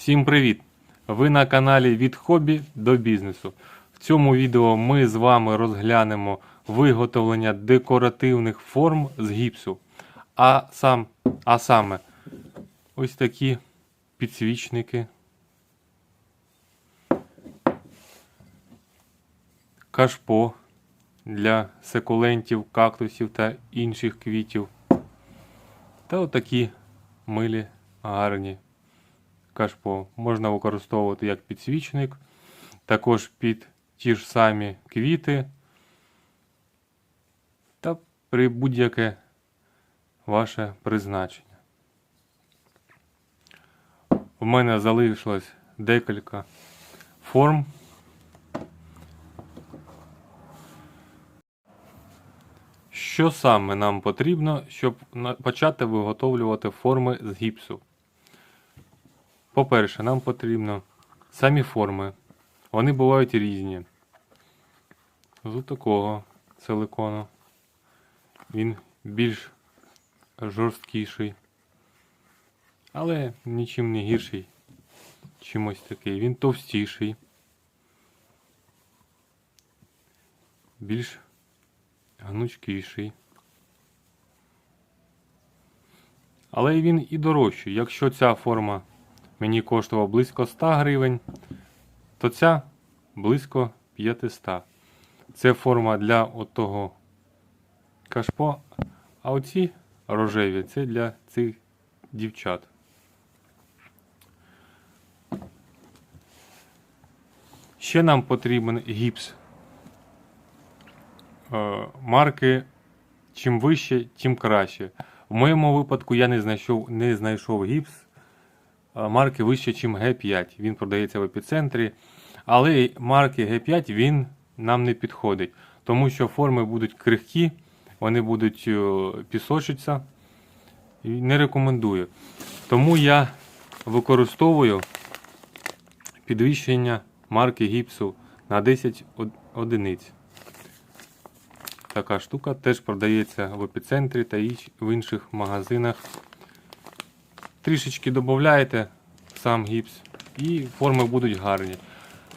Всім привіт! Ви на каналі від хобі до бізнесу. В цьому відео ми з вами розглянемо виготовлення декоративних форм з гіпсу. А, сам, а саме ось такі підсвічники. Кашпо для секулентів, кактусів та інших квітів. Та отакі милі гарні кашпо можна використовувати як підсвічник, також під ті ж самі квіти та при будь-яке ваше призначення. У мене залишилось декілька форм. Що саме нам потрібно, щоб почати виготовлювати форми з гіпсу? По-перше, нам потрібно самі форми. Вони бувають різні. З такого силикону. Він більш жорсткіший. Але нічим не гірший. Чимось такий. Він товстіший. Більш гнучкіший. Але він і дорожчий. Якщо ця форма мені коштувала близько 100 гривень, то ця близько 500. Це форма для отого кашпо, а оці рожеві це для цих дівчат. Ще нам потрібен гіпс. Е, Марки чим вище, тим краще. В моєму випадку я не знайшов, не знайшов гіпс марки вище, ніж G5. Він продається в епіцентрі. Але марки G5 він нам не підходить, тому що форми будуть крихкі, вони будуть е, пісочитися. Не рекомендую. Тому я використовую підвищення марки гіпсу на 10 одиниць. Така штука теж продається в епіцентрі та в інших магазинах. Трішечки додаєте сам гіпс і форми будуть гарні.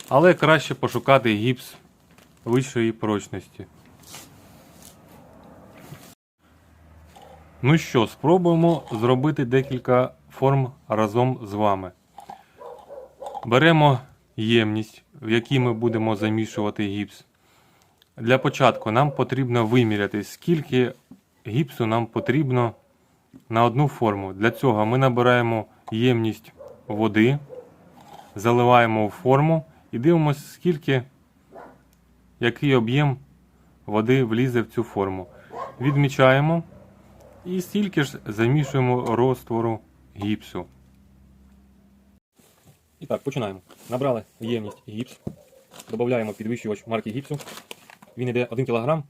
Але краще пошукати гіпс вищої прочності. Ну що, спробуємо зробити декілька форм разом з вами. Беремо ємність, в якій ми будемо замішувати гіпс. Для початку нам потрібно виміряти, скільки гіпсу нам потрібно на одну форму. Для цього ми набираємо ємність води, заливаємо в форму і дивимося, скільки, який об'єм води влізе в цю форму. Відмічаємо і стільки ж замішуємо розтвору гіпсу. І так, починаємо. Набрали ємність гіпс. Додаємо підвищувач марки гіпсу. Він йде 1 кг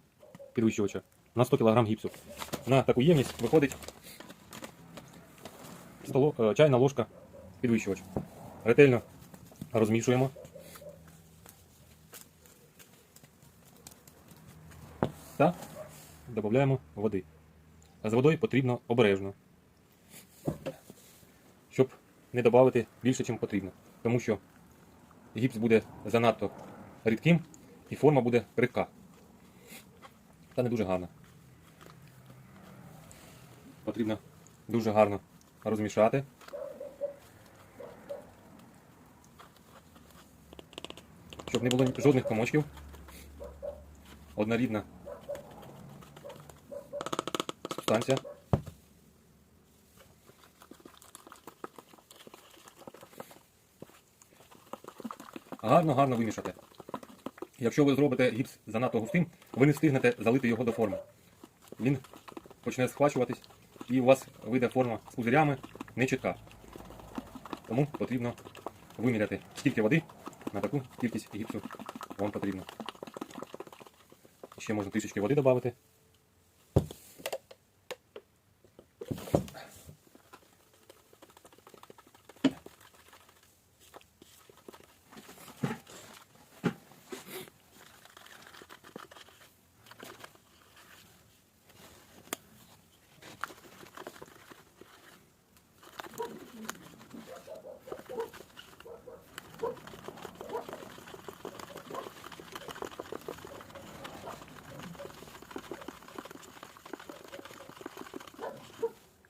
підвищувача на 100 кг гіпсу. На таку ємність виходить чайна ложка підвищувач. Ретельно розмішуємо. Та додаємо води. З водою потрібно обережно, щоб не додати більше, ніж потрібно. Тому що гіпс буде занадто рідким і форма буде крихка. Та не дуже гарна. Потрібно дуже гарно розмішати. Щоб не було жодних комочків. Однорідна субстанція. Гарно-гарно вимішати. Якщо ви зробите гіпс занадто густим, ви не встигнете залити його до форми. Він почне схвачуватись і у вас вийде форма з пузирями не чітка. Тому потрібно виміряти, скільки води на таку кількість гіпсу вам потрібно. Ще можна трішечки води додати.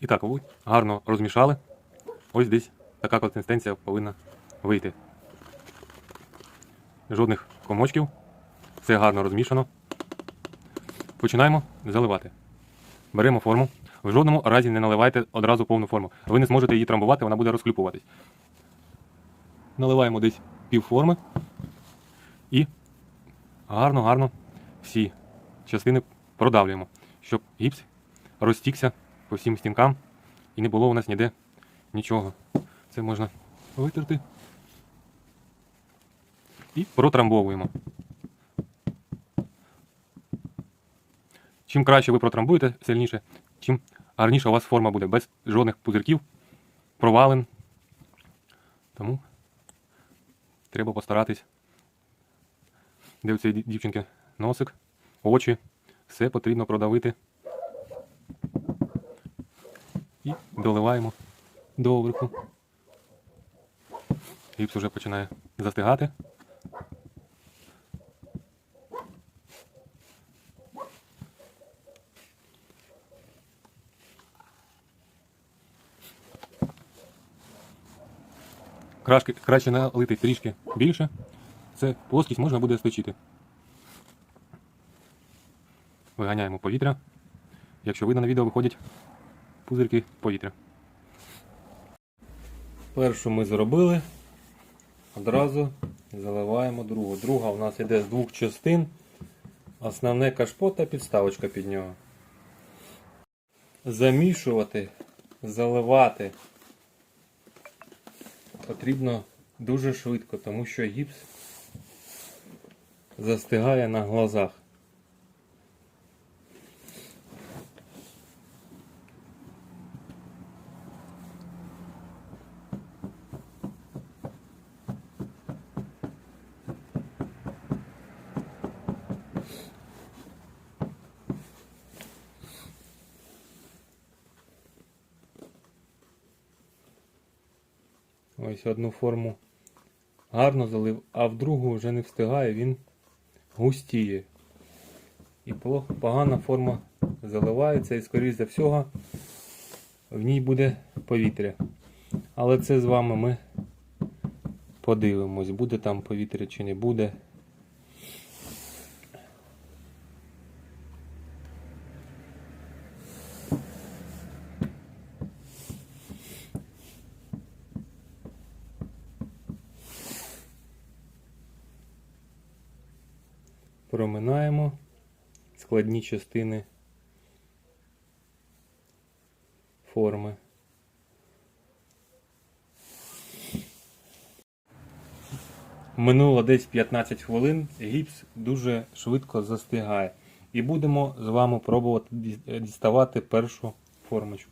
І так, гарно розмішали. Ось десь така консистенція повинна вийти. Жодних комочків. Все гарно розмішано. Починаємо заливати. Беремо форму. В жодному разі не наливайте одразу повну форму. Ви не зможете її трамбувати, вона буде розхлюпуватись. Наливаємо десь пів форми і гарно-гарно всі частини продавлюємо, щоб гіпс розтікся по всім стінкам і не було у нас ніде нічого. Це можна витерти. І протрамбовуємо. Чим краще ви протрамбуєте сильніше, чим гарніша у вас форма буде, без жодних пузирків, провалин. Тому треба постаратись. Де у цієї дівчинки носик, очі, все потрібно продавити. Доливаємо доверху. Гіпс вже починає застигати. Краще, краще налити трішки більше. Це плоскість можна буде сточити. Виганяємо повітря. Якщо видно на відео, виходять пузирки повітря. Першу ми зробили. Одразу заливаємо другу. Друга у нас йде з двох частин. Основне кашпо та підставочка під нього. Замішувати, заливати потрібно дуже швидко, тому що гіпс застигає на глазах. Ось одну форму гарно залив, а в другу вже не встигає, він густіє. І погана форма заливається і, скоріш за всього, в ній буде повітря. Але це з вами ми подивимось, буде там повітря чи не буде. Складні частини форми. Минуло десь 15 хвилин, гіпс дуже швидко застигає. І будемо з вами пробувати діставати першу формочку.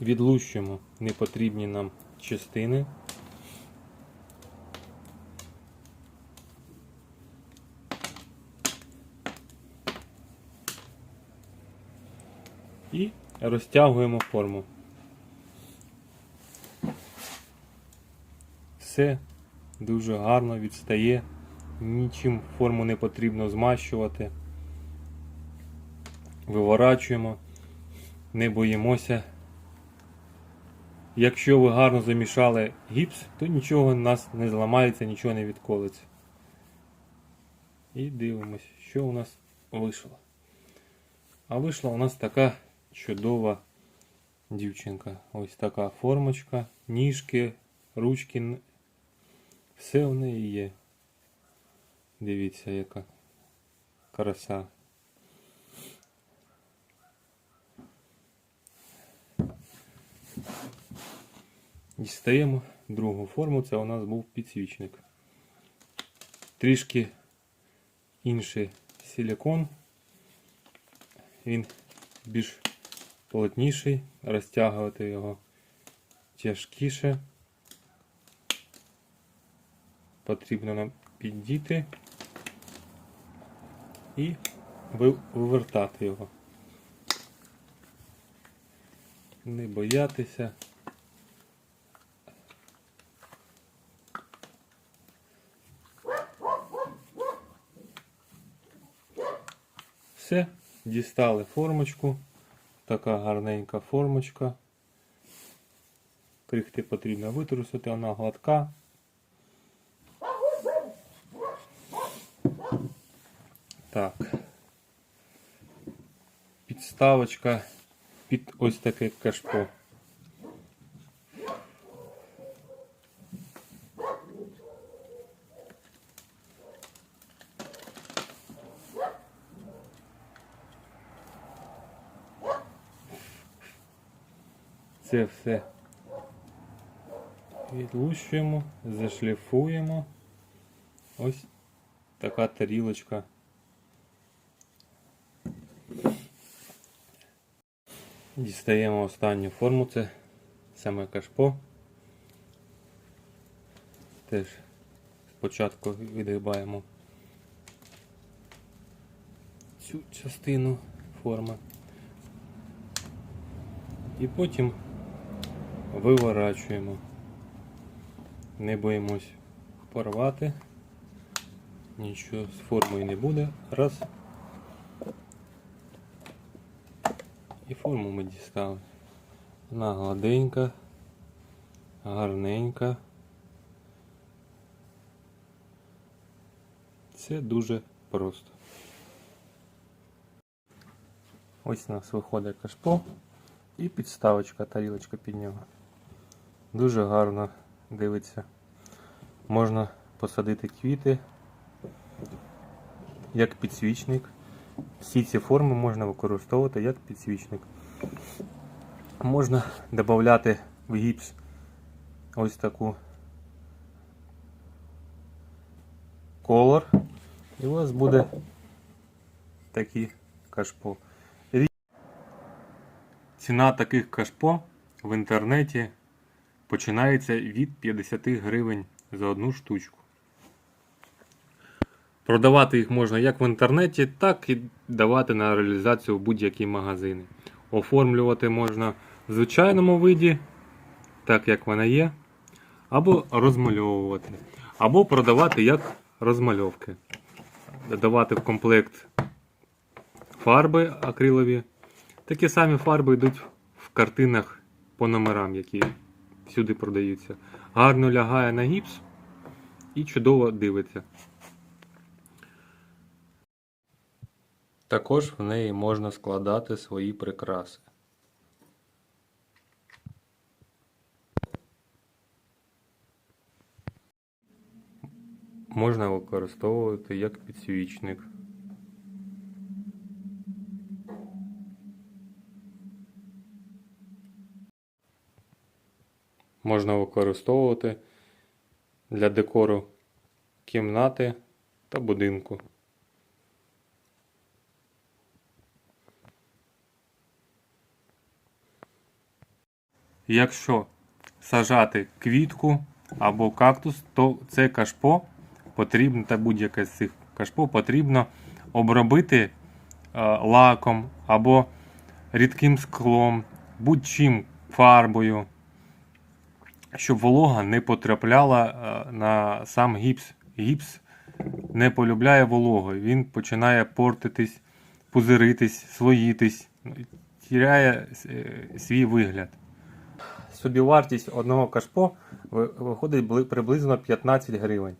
Відлущуємо непотрібні нам частини. І розтягуємо форму. Все дуже гарно відстає. Нічим форму не потрібно змащувати. Виворачуємо, не боїмося. Якщо ви гарно замішали гіпс, то нічого у нас не зламається, нічого не відколиться. І дивимось, що у нас вийшло. А вийшла у нас така чудова дівчинка. Ось така формочка, ніжки, ручки. Все в неї є. Дивіться, яка краса. Дістаємо другу форму, це у нас був підсвічник. Трішки інший силікон. Він більш плотніший, розтягувати його тяжкіше. Потрібно нам піддіти і вивертати його. Не боятися. Все, дістали формочку. Така гарненька формочка. Крихти потрібно витрусити, вона гладка. Так. Підставочка під ось таке кашпо. Це все відлущуємо, зашліфуємо. Ось така тарілочка. Дістаємо останню форму, це саме кашпо. Теж спочатку відгибаємо цю частину форми. І потім виворачуємо. Не боїмось порвати. Нічого з формою не буде. Раз. І форму ми дістали. Вона гладенька, гарненька. Це дуже просто. Ось у нас виходить кашпо і підставочка, тарілочка під нього. Дуже гарно дивиться. Можна посадити квіти як підсвічник. Всі ці форми можна використовувати як підсвічник. Можна додати в гіпс ось таку колор. І у вас буде такі кашпо. Ціна таких кашпо в інтернеті починається від 50 гривень за одну штучку. Продавати їх можна як в інтернеті, так і давати на реалізацію в будь-які магазини. Оформлювати можна в звичайному виді, так як вона є, або розмальовувати, або продавати як розмальовки. Додавати в комплект фарби акрилові. Такі самі фарби йдуть в картинах по номерам, які всюди продаються. Гарно лягає на гіпс і чудово дивиться. Також в неї можна складати свої прикраси. Можна використовувати як підсвічник. Можна використовувати для декору кімнати та будинку. Якщо сажати квітку або кактус, то це кашпо потрібно, та будь-яке з цих кашпо потрібно обробити е, лаком або рідким склом, будь-чим фарбою, щоб волога не потрапляла е, на сам гіпс. Гіпс не полюбляє вологу, він починає портитись, пузиритись, слоїтись, тіряє е, свій вигляд. Собівартість одного кашпо виходить приблизно 15 гривень.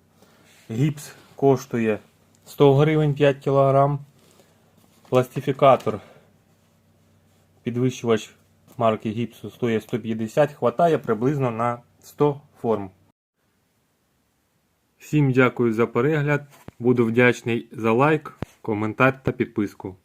Гіпс коштує 100 гривень 5 кг. Пластифікатор підвищувач марки гіпсу стоїть 150 хватає приблизно на 100 форм. Всім дякую за перегляд. Буду вдячний за лайк, коментар та підписку.